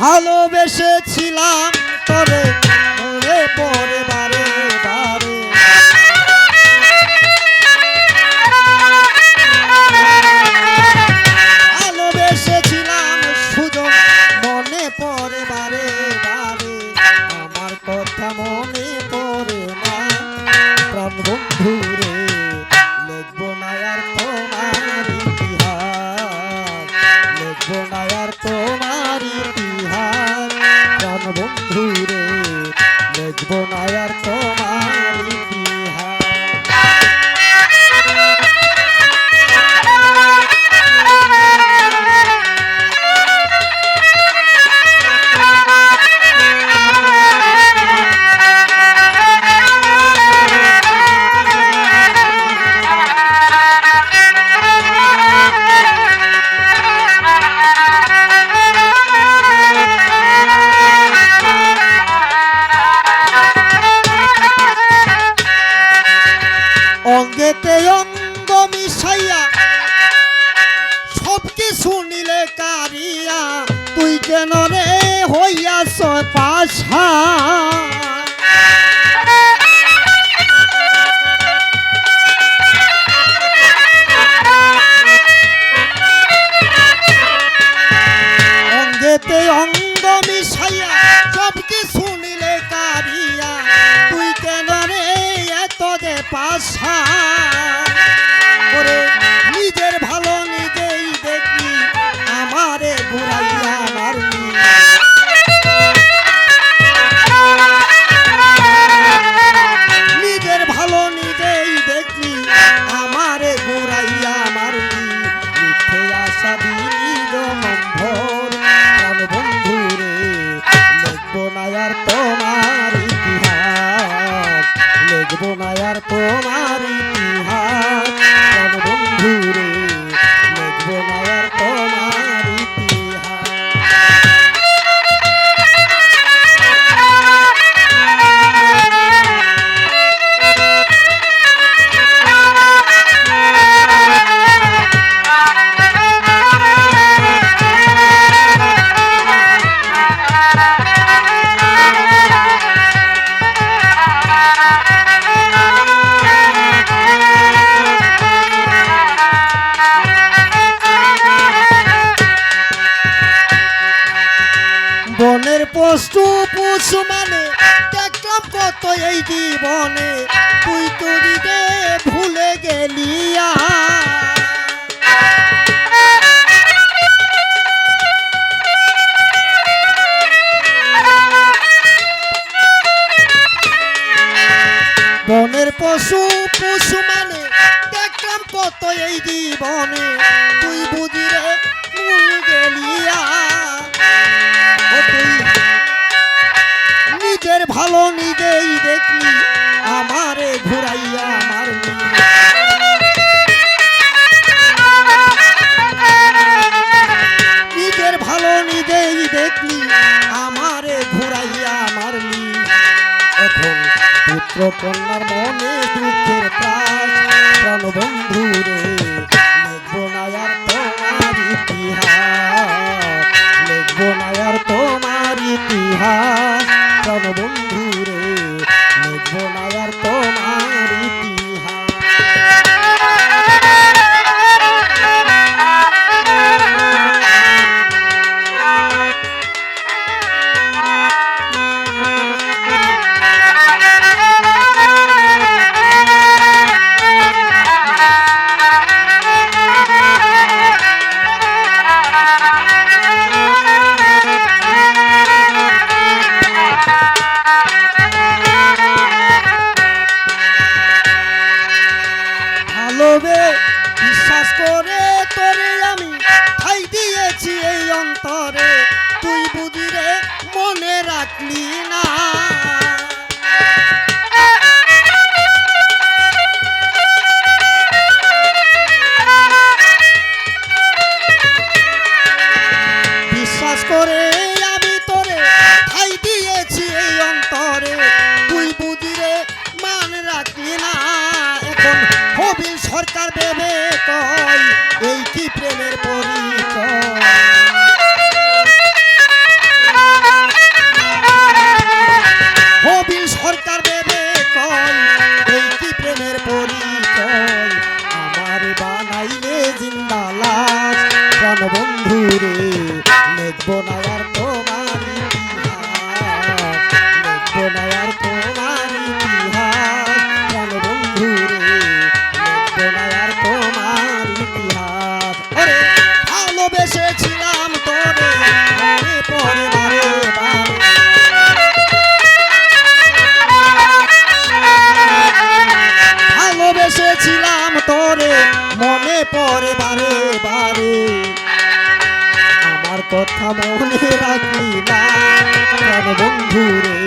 ভালোবেসেছিলাম তবে মরে পরে বারে বারে। ভালোবেসেছিলাম সুযোগ মনে পড়ে বারে বারে। আমার কথা মনে পড়ে না। প্রাণ বন্ধু সব কিছু নিলে কারিয়া, তুই কেন রে হইয়াছ পাশা? অঙ্গেতে অঙ্গ মিশাইয়া সব কিছু নিলে কারিয়া তোমার পশু পশু মানে? দেখলাম কত এই জীবনে। তুই তুই রে ভুলে গেলিয়া বনের পশু পশু মানে? দেখলাম কত এই জীবনে। নিজের ভালো নিজেই দেখলি আমারে ঘুরাইয়া মারলি এখন পুত্র কন্যার মনে রাখলি না ইতিহাস। আরে, ভালোবেসেছিলাম তোরে পরে ভালোবেসেছিলাম তোরে মনে পরে বারে বারে আমার কথা মনে রাখি না বন্ধু রে